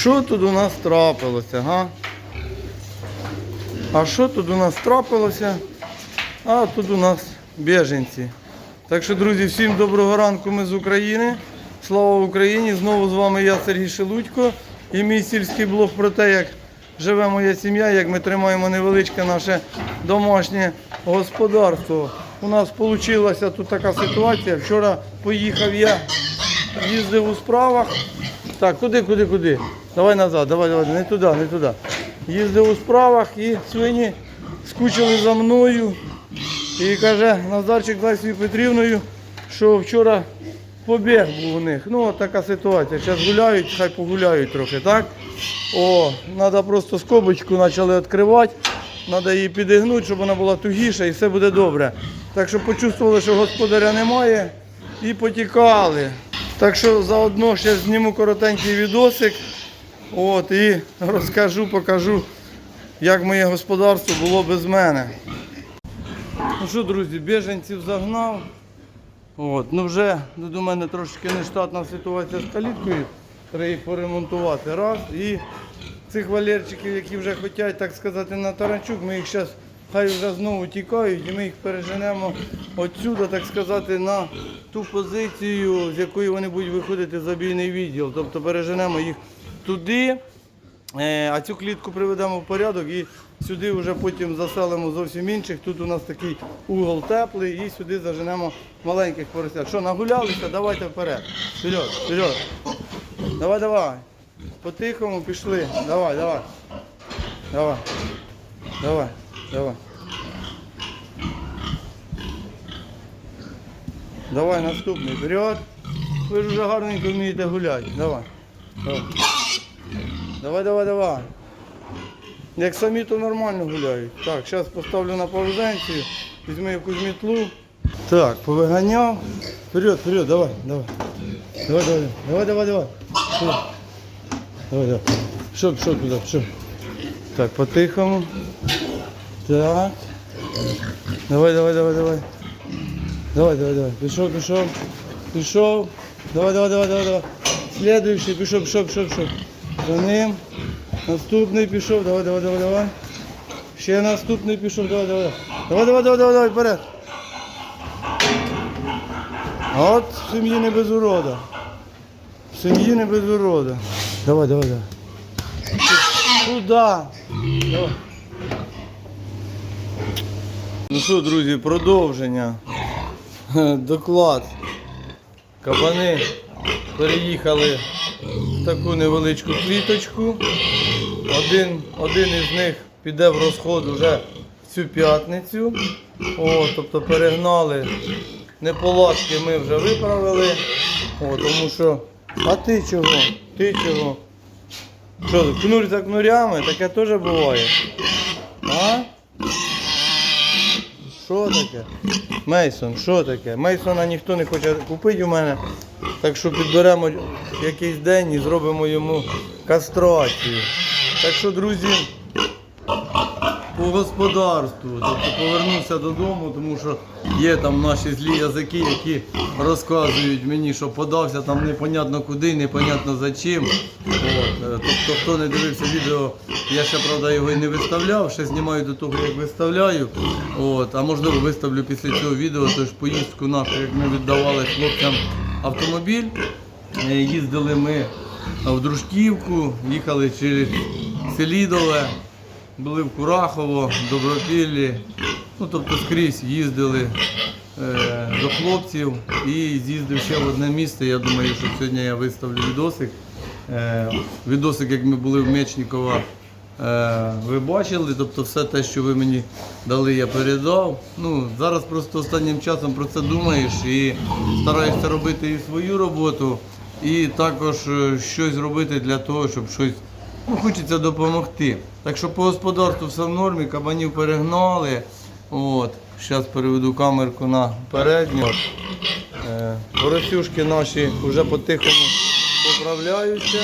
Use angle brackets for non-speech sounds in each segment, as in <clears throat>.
Що тут у нас трапилося, га? А що тут у нас трапилося? А тут у нас біженці. Так що, друзі, всім доброго ранку. Ми з України. Слава Україні! Знову з вами я, Сергій Шелудько, і мій сільський блог про те, як живе моя сім'я, як ми тримаємо невеличке наше домашнє господарство. У нас вийшла тут така ситуація. Вчора поїхав я, їздив у справах. Так, куди, куди, куди? Давай назад, давай, давай, не туди, не туди. Їздив у справах і свині скучили за мною. І каже Назарчик Лесію Петрівною, що вчора побіг був у них. Ну, така ситуація. Зараз гуляють, хай погуляють трохи, так? О, треба просто скобочку почали відкривати. Треба її підігнути, щоб вона була тугіша і все буде добре. Так що почувствували, що господаря немає і потікали. Так що заодно ще зніму коротенький відосик. От, і розкажу, покажу, як моє господарство було без мене. Ну що, друзі, біженців загнав. От, ну вже ну, до мене трошки нештатна ситуація з каліткою. Треба її поремонтувати. Раз. І цих валерчиків, які вже хочуть, так сказати, на таранчук, ми їх зараз хай вже знову тікають і ми їх переженемо отсюди, так сказати, на ту позицію, з якої вони будуть виходити в забійний відділ. Тобто переженемо їх туди. Е, А цю клітку приведемо в порядок і сюди вже потім заселимо зовсім інших. Тут у нас такий угол теплий і сюди заженемо маленьких поросят. Що, нагулялися? Давайте вперед. Вперед, вперед. Давай, давай. По-тихому пішли. Давай, давай. Давай. Давай, давай. Давай наступний. Вперед. Ви ж вже гарненько вмієте гуляти. Давай. Давай. Давай, давай, давай. Як самі, то нормально гуляють. Так, зараз поставлю на паузенцію, візьму якусь мітлу. Так, повиганяв. Вперед, вперед, давай, давай. Давай, давай, давай, давай, давай. Вперед. Давай, давай. Пішов, пішов туди, пішов. Так, по-тихому. Так. Давай, давай, давай, давай. Давай, давай, давай. Пішов, пішов. Пішов. Давай, давай, давай, давай, давай. Слідуючий, пішов, пішов, пішов, пішов. За ним. Наступний пішов. Давай, давай, давай, давай. Ще наступний пішов. Давай, давай. Давай, давай, давай, давай, давай, вперед. От в сім'ї не без урода. В сім'ї не без урода. Давай, давай, давай. Куда? Ну що, друзі, продовження. Доклад. Кабани переїхали таку невеличку кліточку. Один, один із них піде в розход вже цю п'ятницю. О, тобто перегнали. Неполадки ми вже виправили. О, тому що. А ти чого? Ти чого? Що, кнурь за кнурями? Таке теж буває. А? Що таке? Мейсон, що таке? Мейсона ніхто не хоче купити у мене. Так що підберемо якийсь день і зробимо йому кастрацію. Так що, друзі, по господарству. Тобто повернувся додому, тому що є там наші злі язики, які розказують мені, що подався там непонятно куди, непонятно за чим. От. е, Тобто, хто не дивився відео, я ще правда його і не виставляв, ще знімаю до того, як виставляю. От. А можливо виставлю після цього відео, тож поїздку нашу, як ми віддавали хлопцям автомобіль. Е, Їздили ми в Дружківку, їхали через Селідове, були в Курахово, Добропіллі. Ну, тобто скрізь їздили е, до хлопців і з'їздив ще в одне місце. Я думаю, що сьогодні я виставлю відосик. Е, відосик, як ми були в Мечникова, е, ви бачили, тобто все те, що ви мені дали, я передав. Ну, зараз просто останнім часом про це думаєш і стараєшся робити і свою роботу, і також щось робити для того, щоб щось ну, хочеться допомогти. Так що по господарству все в нормі, кабанів перегнали. От. Зараз переведу камерку на передню. Е, поросюшки наші вже потихому поправляються.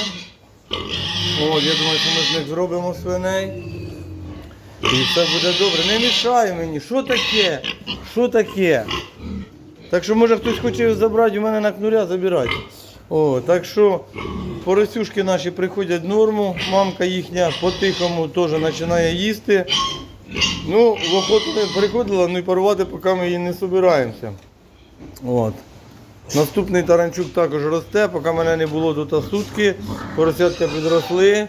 От, я думаю, що ми з них зробимо свиней. І все буде добре. Не мішай мені. Що таке? Що таке? Так що може хтось хоче забрати у мене на кнуря, забирайте. О, так що поросюшки наші приходять в норму, мамка їхня по-тихому теж починає їсти. Ну, в охоту не приходила, ну і парувати, поки ми її не збираємося. От. Наступний таранчук також росте, поки мене не було тут сутки, поросятка підросли.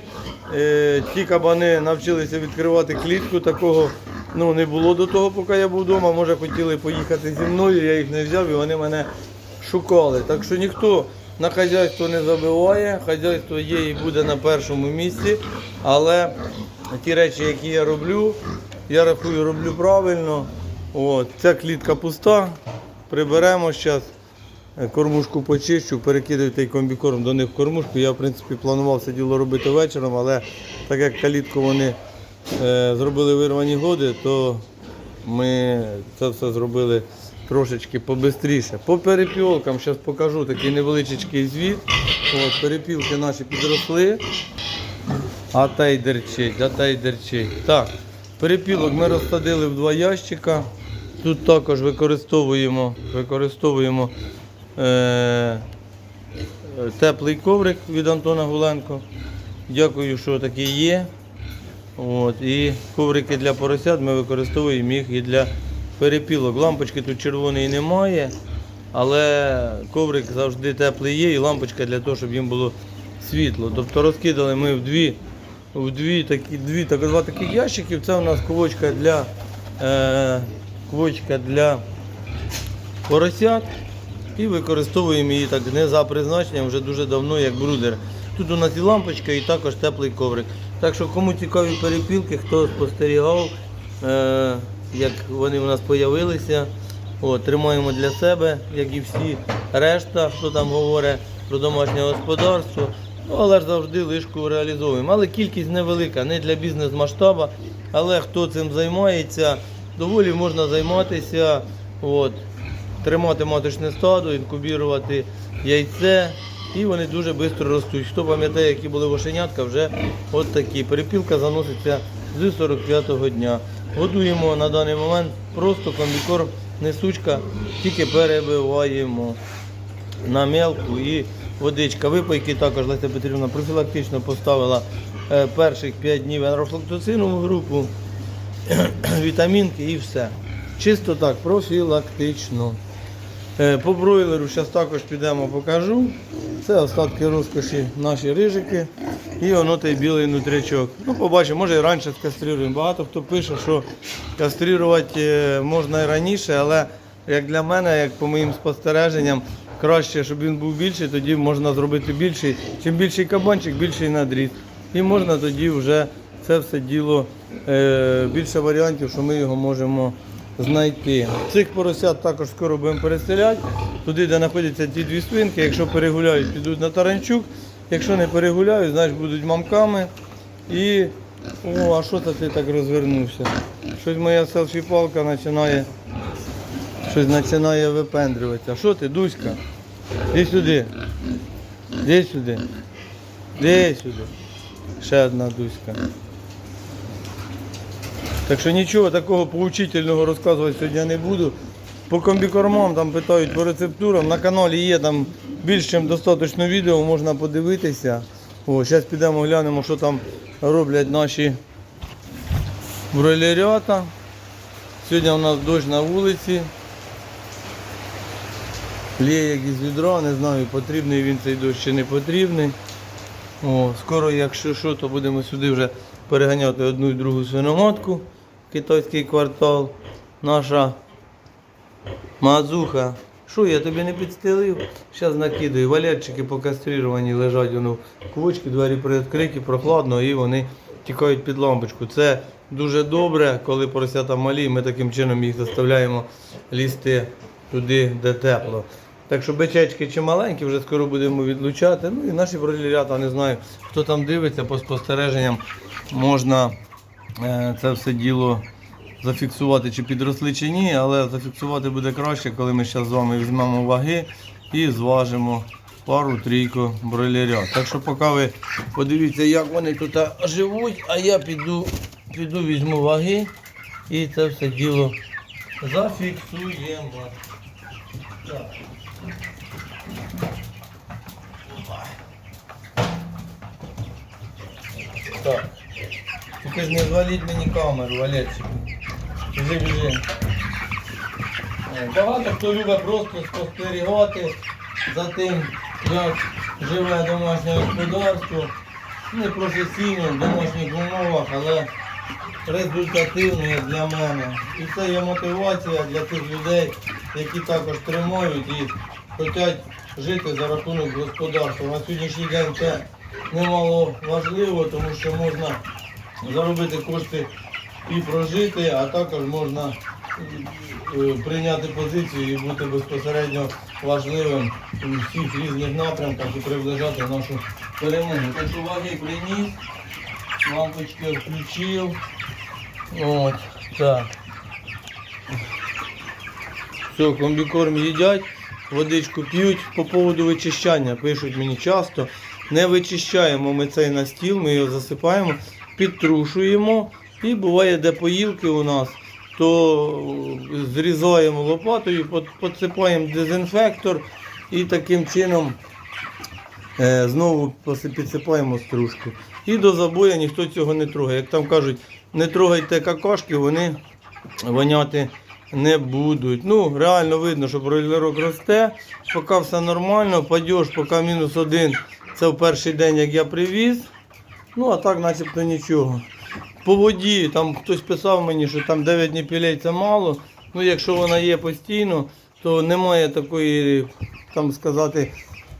Е, ті кабани навчилися відкривати клітку, такого ну, не було до того, поки я був вдома. Може хотіли поїхати зі мною, я їх не взяв і вони мене шукали. Так що ніхто на хазяйство не забиває, хазяйство є і буде на першому місці, але ті речі, які я роблю, я рахую, роблю правильно. От, ця клітка пуста, приберемо зараз. Е, Кормушку почищу, перекидаю той комбікорм до них в кормушку. Я, в принципі, планував це діло робити вечором, але так як калітку вони е, зробили вирвані годи, то ми це все зробили трошечки побистріше. По перепілкам зараз покажу такий невеличкий звіт. От, перепілки наші підросли. А та й дерчить, а та й дерчить. Так, перепілок ми розсадили в два ящика. Тут також використовуємо, використовуємо е, теплий коврик від Антона Гуленко. Дякую, що такий є. От, і коврики для поросят ми використовуємо їх і для перепілок. Лампочки тут червоної немає, але коврик завжди теплий є і лампочка для того, щоб їм було світло. Тобто розкидали ми в дві, в дві, такі, дві так, два таких ящиків. Це у нас ковочка для, е, ковочка для поросят і використовуємо її так не за призначенням вже дуже давно, як брудер. Тут у нас і лампочка, і також теплий коврик. Так що кому цікаві перепілки, хто спостерігав, е, як вони у нас з'явилися, тримаємо для себе, як і всі решта, хто там говорить про домашнє господарство. Ну, але ж завжди лишку реалізовуємо. Але кількість невелика, не для бізнес-масштабу, але хто цим займається, доволі можна займатися. От, тримати маточне стадо, інкубірувати яйце, і вони дуже швидко ростуть. Хто пам'ятає, які були вошенятка, вже от такі. Перепілка заноситься з 45-го дня. Годуємо на даний момент просто комбікорм, несучка, тільки перебиваємо на мелку і водичка. Випайки також Леся Петрівна профілактично поставила е, перших 5 днів енрофлактоцинову групу, <clears throat> вітамінки і все. Чисто так, профілактично. Е, По бройлеру зараз також підемо покажу. Це остатки розкоші наші рижики. І воно той білий нутрячок. Ну, побачимо, може і раніше скастрируємо. Багато хто пише, що кастрирувати е, можна і раніше, але як для мене, як по моїм спостереженням, краще, щоб він був більший, тоді можна зробити більший. Чим більший кабанчик, більший надріз. І можна тоді вже це все діло, е, більше варіантів, що ми його можемо знайти. Цих поросят також скоро будемо переселяти. Туди, де знаходяться ті дві свинки. Якщо перегуляють, підуть на таранчук. Якщо не перегуляють, значить будуть мамками. І. О, а що це ти так розвернувся? Щось моя селфі-палка починає. Щось починає випендрюватися. Що ти, Дуська? Іди сюди. Іди сюди. Іди сюди. Ще одна Дуська. Так що нічого такого поучительного розказувати сьогодні не буду. По комбікормам там питають по рецептурам. На каналі є там більш ніж достатньо відео, можна подивитися. О, зараз підемо глянемо, що там роблять наші бройлерята. Сьогодні у нас дощ на вулиці. Лє як із відра, не знаю, потрібний він цей дощ чи не потрібний. О, скоро, якщо що, то будемо сюди вже переганяти одну і другу свиноматку, китайський квартал. Наша мазуха. Що, я тобі не підстелив? Зараз накидаю. Валерчики покастрировані лежать воно в квочці, двері приоткриті, прохладно і вони тікають під лампочку. Це дуже добре, коли поросята малі, ми таким чином їх заставляємо лізти туди, де тепло. Так що бичечки чи маленькі, вже скоро будемо відлучати. Ну і наші бролірята, не знаю, хто там дивиться, по спостереженням можна це все діло зафіксувати, чи підросли, чи ні, але зафіксувати буде краще, коли ми зараз з вами візьмемо ваги і зважимо пару-трійку бройлерят. Так що поки ви подивіться, як вони тут живуть, а я піду, піду візьму ваги і це все діло зафіксуємо. Так. Так. Тільки не зваліть мені камеру, Валерчик. Біжи, біжи. Е, Багато хто любить просто спостерігати за тим, як живе домашнє господарство. Не професійно в домашніх умовах, але результативно для мене. І це є мотивація для тих людей, які також тримають і хочуть жити за рахунок господарства. На сьогоднішній день це немало важливо, тому що можна заробити кошти і прожити, а також можна е, прийняти позицію і бути безпосередньо важливим у всіх різних напрямках і приближати нашу перемогу. Так що ваги приніс, лампочки включив. От, так. Все, комбікорм їдять, водичку п'ють по поводу вичищання. Пишуть мені часто. Не вичищаємо ми цей настіл, ми його засипаємо, підтрушуємо. І буває, де поїлки у нас, то зрізаємо лопатою, підсипаємо дезінфектор і таким чином е, знову підсипаємо стружку. І до забоя ніхто цього не трогає. Як там кажуть, не трогайте какашки, вони воняти не будуть. Ну, реально видно, що бройлерок росте, поки все нормально, падеж, поки мінус один. Це в перший день, як я привіз. Ну, а так начебто нічого. По воді, там хтось писав мені, що там 9 ніпілей це мало. Ну, якщо вона є постійно, то немає такої, там сказати,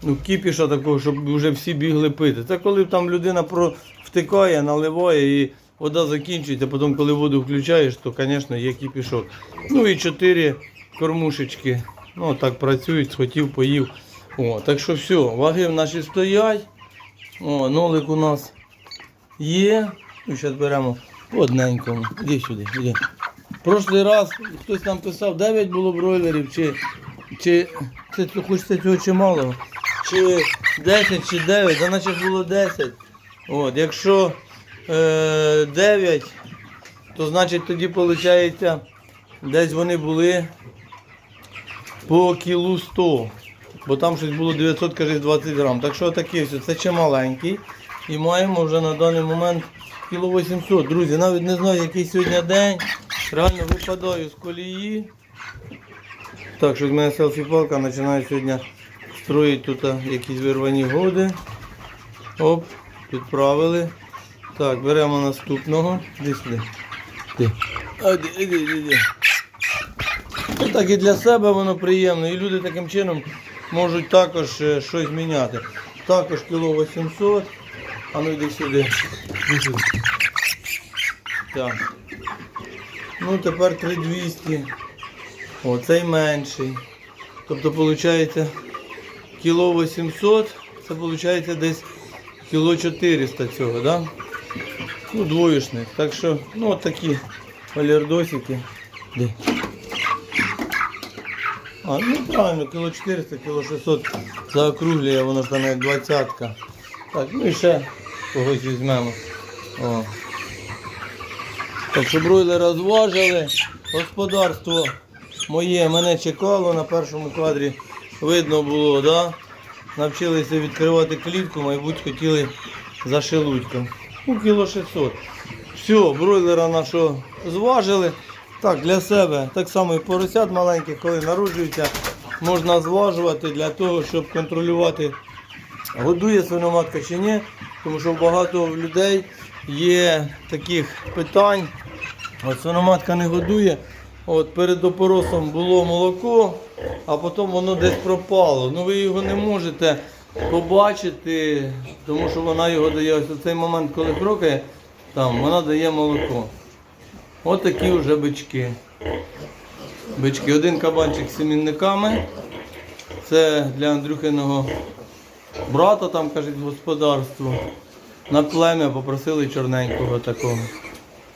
ну, кіпіша такого, щоб вже всі бігли пити. Це коли там людина про втикає, наливає і вода закінчується, потім, коли воду включаєш, то, звісно, є кіпішок. Ну і 4 кормушечки. Ну, так працюють, схотів, поїв. О, так що все, ваги в наші стоять. О, нолик у нас є. Ну, зараз беремо одненькому. Іди сюди, іди. Прошлий раз хтось нам писав, 9 було бройлерів, чи, чи це хочеться цього чимало, чи 10, чи 9, а наче було 10. От, якщо е, 9, то значить тоді виходить, десь вони були по кілу 100. Бо там щось було 900, каже, 20 грам. Так що таке все, це чималенький. І маємо вже на даний момент кіло 800. Друзі, навіть не знаю, який сьогодні день. Реально випадаю з колії. Так, що з мене селфі-палка починає сьогодні строїть тут якісь вирвані годи. Оп, підправили. Так, беремо наступного. Іди, іди, іди, іди. Ну, так і для себе воно приємно. І люди таким чином можуть також е, щось міняти. Також кіло 800. А ну йди сюди. Іди. Так. Ну тепер 3200. О, цей менший. Тобто виходить кіло 800, це виходить десь кіло 400 цього, да? Ну, двоєшник. Так що, ну от такі валердосики. Де? А, ну правильно, кіло 400, кіло 600 заокруглює, воно ж там як двадцятка. Так, ну і ще когось візьмемо. О. Так що бройлера зважили. Господарство моє мене чекало на першому кадрі. Видно було, да? Навчилися відкривати клітку, мабуть, хотіли за шелудьком. Ну, кіло 600. Все, бройлера нашого зважили. Так, для себе, так само і поросят маленьких, коли народжуються, можна зважувати для того, щоб контролювати, годує свиноматка чи ні. Тому що багато людей є таких питань. От свиноматка не годує. От перед опоросом було молоко, а потім воно десь пропало. Ну ви його не можете побачити, тому що вона його дає ось у цей момент, коли крокає, там вона дає молоко. От такі вже бички. Бички. Один кабанчик з сімінниками. Це для Андрюхиного брата, там кажуть, господарство. На плем'я попросили чорненького такого.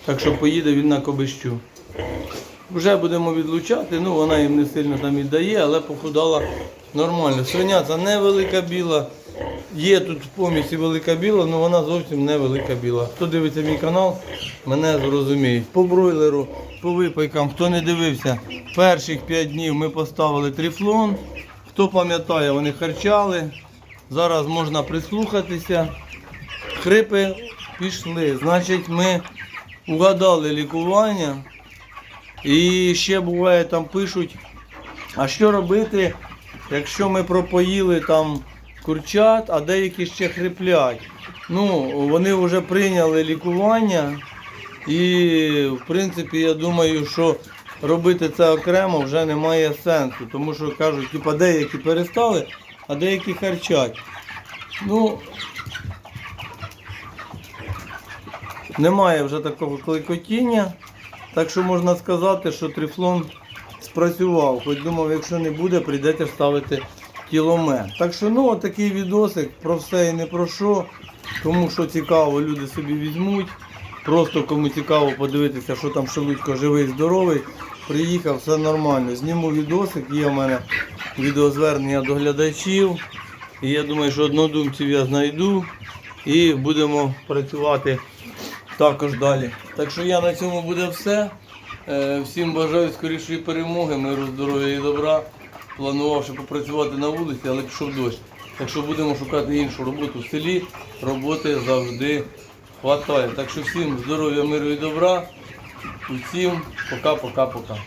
Так що поїде він на кобищу. Вже будемо відлучати, ну вона їм не сильно там і дає, але похудала нормально. Свиня це невелика біла. Є тут в помісі велика біла, але вона зовсім не велика біла. Хто дивиться мій канал, мене зрозуміють. По бройлеру, по випайкам, хто не дивився, перших 5 днів ми поставили трифлон. Хто пам'ятає, вони харчали. Зараз можна прислухатися. Хрипи пішли. Значить, ми угадали лікування. І ще буває там пишуть, а що робити, якщо ми пропоїли там курчат, а деякі ще хриплять. Ну, вони вже прийняли лікування. І, в принципі, я думаю, що робити це окремо вже немає сенсу. Тому що кажуть, типа деякі перестали, а деякі харчать. Ну, немає вже такого кликотіння. Так що можна сказати, що трифлон спрацював. Хоч думав, якщо не буде, прийдеться ставити кілометр. Так що ну такий відосик про все і не про що. Кому що цікаво, люди собі візьмуть. Просто кому цікаво подивитися, що там Шелудько живий, здоровий. Приїхав, все нормально. Зніму відосик, є в мене відеозвернення до глядачів. І я думаю, що однодумців я знайду і будемо працювати також далі. Так що я на цьому буде все. Е, Всім бажаю скорішої перемоги, миру, здоров'я і добра. Планував ще попрацювати на вулиці, але пішов дощ. Так що будемо шукати іншу роботу в селі. Роботи завжди хватає. Так що всім здоров'я, миру і добра. Усім пока-пока-пока.